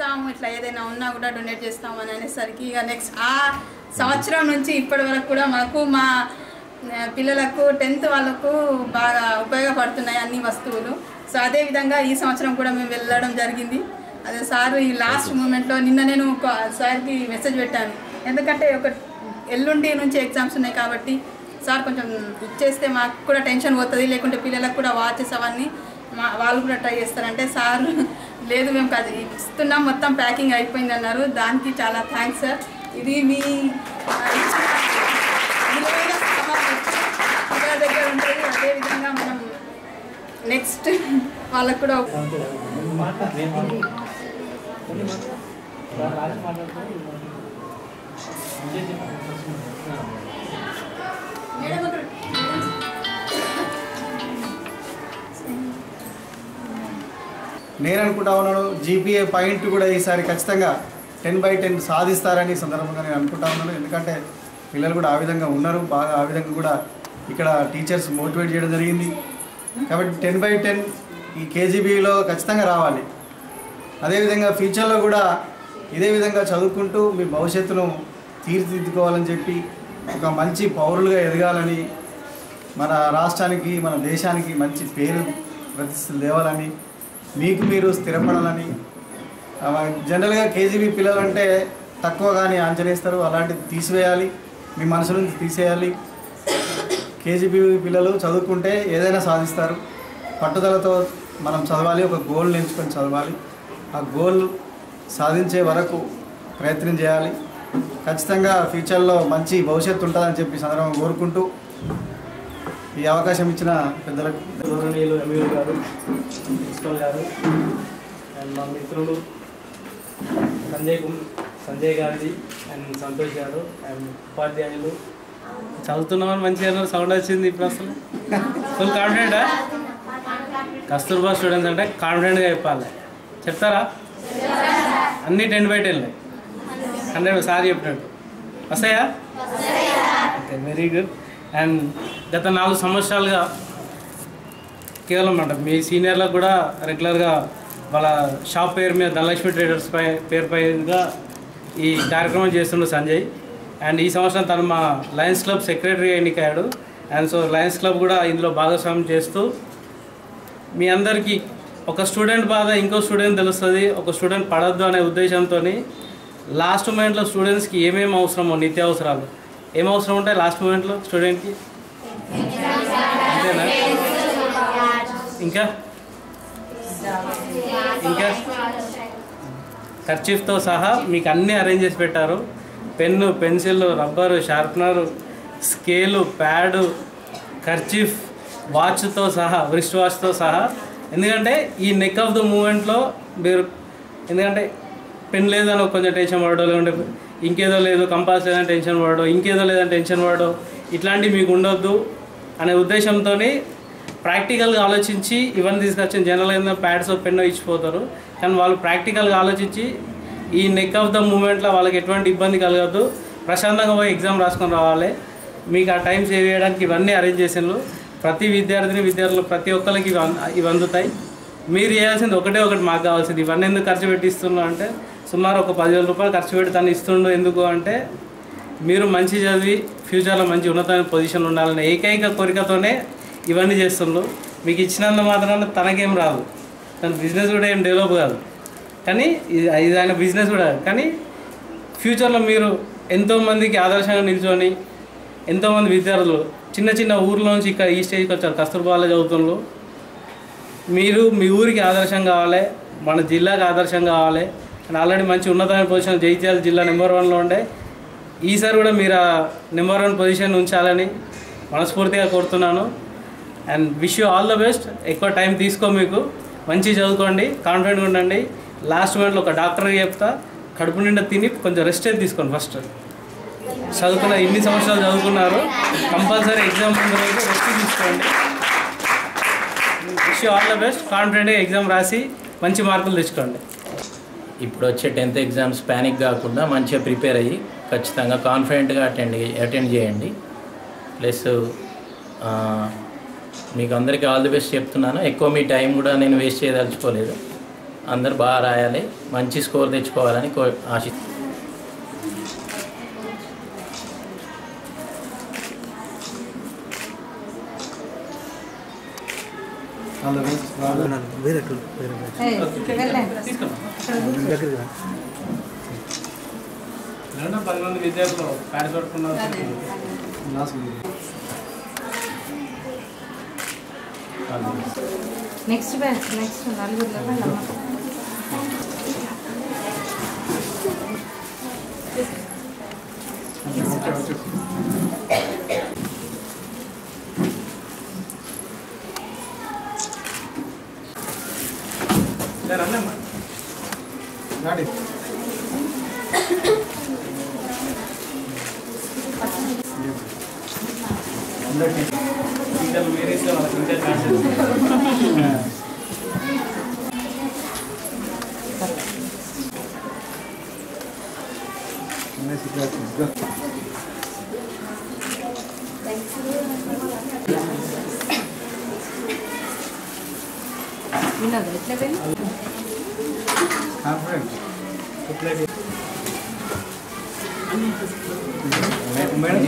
ఇస్తాము ఇట్లా ఏదైనా ఉన్నా కూడా డొనేట్ చేస్తాము అని అనేసరికి ఇక నెక్స్ట్ ఆ సంవత్సరం నుంచి ఇప్పటి వరకు కూడా మాకు మా పిల్లలకు టెన్త్ వాళ్ళకు బాగా ఉపయోగపడుతున్నాయి అన్ని వస్తువులు. సో అదే విధంగా ఈ సంవత్సరం కూడా మేము వెళ్ళడం జరిగింది. అదే సార్ ఈ లాస్ట్ మూమెంట్లో నిన్న నేను ఒక సార్కి మెసేజ్ పెట్టాను. ఎందుకంటే ఒక ఎల్లుండి నుంచి ఎగ్జామ్స్ ఉన్నాయి కాబట్టి సార్ కొంచెం ఇచ్చేస్తే మాకు కూడా టెన్షన్ పోతుంది లేకుంటే పిల్లలకు కూడా వాచెస్ అవన్నీ మా వాళ్ళు కూడా ట్రై చేస్తారంటే సార్ లేదు మేము కాదు ఇస్తున్నాం మొత్తం ప్యాకింగ్ అయిపోయింది అన్నారు. దానికి చాలా థ్యాంక్స్ సార్ ఇది మీ దగ్గర ఉంటుంది. అదేవిధంగా మనం నెక్స్ట్ వాళ్ళకు కూడా మేడం నేను అనుకుంటా ఉన్నాను జీపీఏ పాయింట్ కూడా ఈసారి ఖచ్చితంగా టెన్ బై టెన్ సాధిస్తారని సందర్భంగా నేను అనుకుంటా ఉన్నాను. ఎందుకంటే పిల్లలు కూడా ఆ విధంగా ఉన్నారు బాగా ఆ విధంగా కూడా ఇక్కడ టీచర్స్ మోటివేట్ చేయడం జరిగింది. కాబట్టి టెన్ బై టెన్ ఈ కేజీబీలో ఖచ్చితంగా రావాలి. అదేవిధంగా ఫ్యూచర్లో కూడా ఇదే విధంగా చదువుకుంటూ మీ భవిష్యత్తును తీర్చిదిద్దుకోవాలని చెప్పి ఒక మంచి పౌరులుగా ఎదగాలని మన రాష్ట్రానికి మన దేశానికి మంచి పేరు ప్రతిష్టలు తేవాలని మీకు మీరు స్థిరపడాలని. జనరల్గా కేజీబీ పిల్లలు అంటే తక్కువగానే అంచనేస్తారు అలాంటిది తీసివేయాలి మీ మనసు నుంచి తీసేయాలి. కేజీబీ పిల్లలు చదువుకుంటే ఏదైనా సాధిస్తారు. పట్టుదలతో మనం చదవాలి ఒక గోల్ ఎంచుకొని చదవాలి. ఆ గోల్ సాధించే వరకు ప్రయత్నం చేయాలి. ఖచ్చితంగా ఫ్యూచర్లో మంచి భవిష్యత్తు ఉంటుందని చెప్పి సందర్భం సందర్భంగా కోరుకుంటూ ఈ అవకాశం ఇచ్చిన పెద్దలకు గౌరవనీయులు ఎంఈఓ గారు ప్రిన్సిపల్ గారు అండ్ మా మిత్రులు సంజయ్ సంజయ్ గారిది అండ్ సంతోష్ గారు అండ్ ఉపాధ్యాయులు. చదువుతున్నామని మంచిగా సౌండ్ వచ్చింది ఇప్పుడు అసలు. ఫుల్ కాన్ఫిడెంటా కస్తూర్బా స్టూడెంట్స్ అంటే కాన్ఫిడెంట్గా చెప్పాలి. చెప్తారా? అన్ని ten by ten. Hundred sir చెప్పినట్టు. వస్తాయా? ఓకే వెరీ గుడ్ అండ్ గత నాలుగు సంవత్సరాలుగా కేవలం అంట మీ సీనియర్లకు కూడా రెగ్యులర్గా వాళ్ళ షాప్ పేరు మీద ధనలక్ష్మి ట్రేడర్స్ పై పేరు పైగా ఈ కార్యక్రమం చేస్తుండు సంజయ్. అండ్ ఈ సంవత్సరం తను మా లయన్స్ క్లబ్ సెక్రటరీ ఎన్నికయ్యాడు. అండ్ సో లయన్స్ క్లబ్ కూడా ఇందులో భాగస్వామ్యం చేస్తూ మీ అందరికీ ఒక స్టూడెంట్ బాధ ఇంకో స్టూడెంట్ తెలుస్తుంది ఒక స్టూడెంట్ పడద్దు అనే ఉద్దేశంతో లాస్ట్ మూమెంట్లో స్టూడెంట్స్కి ఏమేమి అవసరమో నిత్యావసరాలు ఏం అవసరం ఉంటాయి లాస్ట్ మూమెంట్లో స్టూడెంట్కి? అంతేనా? ఇంకా? ఇంకా? ఖర్చీఫ్తో సహా మీకు అన్నీ అరేంజ్ చేసి పెట్టారు. Pen pencil rubber sharpener scale pad kerchief వాచ్తో సహా రిస్ట్ వాచ్తో సహా. ఎందుకంటే ఈ నెక్ ఆఫ్ ద మూమెంట్లో మీరు ఎందుకంటే పెన్ లేదని కొంచెం టెన్షన్ పడడం లేకుంటే ఇంకేదో లేదు కంపాస్ లేదని టెన్షన్ పడడం ఇంకేదో లేదని టెన్షన్ పడడం. ఇట్లాంటివి మీకు ఉండొద్దు అనే ఉద్దేశంతో ప్రాక్టికల్గా ఆలోచించి ఇవన్నీ తీసుకొచ్చిన జనరల్ ఏదైనా ప్యాడ్స్ పెన్నో ఇచ్చిపోతారు. కానీ వాళ్ళు ప్రాక్టికల్గా ఆలోచించి ఈ నెక్ ఆఫ్ ద మూమెంట్లో వాళ్ళకి ఎటువంటి ఇబ్బంది కలగద్దు. ప్రశాంతంగా పోయి ఎగ్జామ్ రాసుకొని రావాలి. మీకు ఆ టైం సేవ్ చేయడానికి ఇవన్నీ అరేంజ్ చేసిండ్రు. ప్రతి విద్యార్థిని విద్యార్థులు ప్రతి ఒక్కరికి ఇవి ఇవి అందుతాయి. మీరు చేయాల్సింది ఒకటే ఒకటి మాకు కావాల్సింది. ఇవన్నీ ఎందుకు ఖర్చు పెట్టిస్తున్నా అంటే సుమారు ఒక పదివేల రూపాయలు ఖర్చు పెట్టి తను ఇస్తుండు. ఎందుకు అంటే మీరు మంచి చదివి ఫ్యూచర్లో మంచి ఉన్నతమైన పొజిషన్లో ఉండాలనే ఏకైక కోరికతోనే ఇవన్నీ చేస్తుండ్రు మీకు ఇచ్చినంత మాత్రాన తనకేం రాదు. తన బిజినెస్ కూడా ఏం డెవలప్ కాదు. కానీ ఇది ఇది ఆయన బిజినెస్ కూడా కానీ ఫ్యూచర్లో మీరు ఎంతోమందికి ఆదర్శంగా నిల్చొని ఎంతోమంది విద్యార్థులు చిన్న చిన్న ఊర్లో నుంచి ఇక్కడ ఈ స్టేజ్కి వచ్చారు. కస్తూర్బాలో చదువుతున్నారు మీరు మీ ఊరికి ఆదర్శం కావాలి మన జిల్లాకి ఆదర్శం కావాలి అండ్ ఆల్రెడీ మంచి ఉన్నతమైన పొజిషన్ జైత్యాల జిల్లా నెంబర్ వన్లో ఉండే. ఈసారి కూడా మీరు ఆ నెంబర్ వన్ పొజిషన్ ఉంచాలని మనస్ఫూర్తిగా కోరుతున్నాను. And wish you all the best ఎక్కువ టైం తీసుకో మీకు. మంచి చదువుకోండి కాన్ఫిడెంట్గా ఉండండి. లాస్ట్ మూమెంట్లో ఒక డాక్టర్కి చెప్తా. కడుపు నిండా తిని కొంచెం రెస్ట్ అయితే తీసుకోండి ఫస్ట్ చదువుకున్న ఇన్ని సంవత్సరాలు చదువుకున్నారు. కంపల్సరీ ఎగ్జామ్ ముందు రెస్ట్ తీసుకోండి. విష్ ఆల్ ద బెస్ట్ కాన్ఫిడెంట్గా ఎగ్జామ్ రాసి మంచి మార్కులు తెచ్చుకోండి. ఇప్పుడు వచ్చే టెన్త్ ఎగ్జామ్స్ ప్యానిక్ కాకుండా మంచిగా ప్రిపేర్ అయ్యి ఖచ్చితంగా కాన్ఫిడెంట్గా అటెండ్ అటెండ్ చేయండి. ప్లస్ మీకు అందరికీ ఆల్ ది బెస్ట్ చెప్తున్నాను. ఎక్కువ మీ టైం కూడా నేను వేస్ట్ చేయదలుచుకోలేదు. అందరు బాగా రాయాలి. మంచి స్కోర్ తెచ్చుకోవాలని కో ఆశి ఆల్ ద బెస్ట్ బాగా రెండు పది మంది విద్యార్థులు ప్యారిస్ పట్టుకున్నారు. లాస్ట్ నెక్స్ట్ బ్యాచ్ నెక్స్ట్ నలుగురు లెవెల్ అమ్మ రండమ్మా నాడి అందరికీ టీచర్లు మీరు వాళ్ళకి ఇంకా వినోద్ ఎట్లా వెళ్ళి Confident. మేడం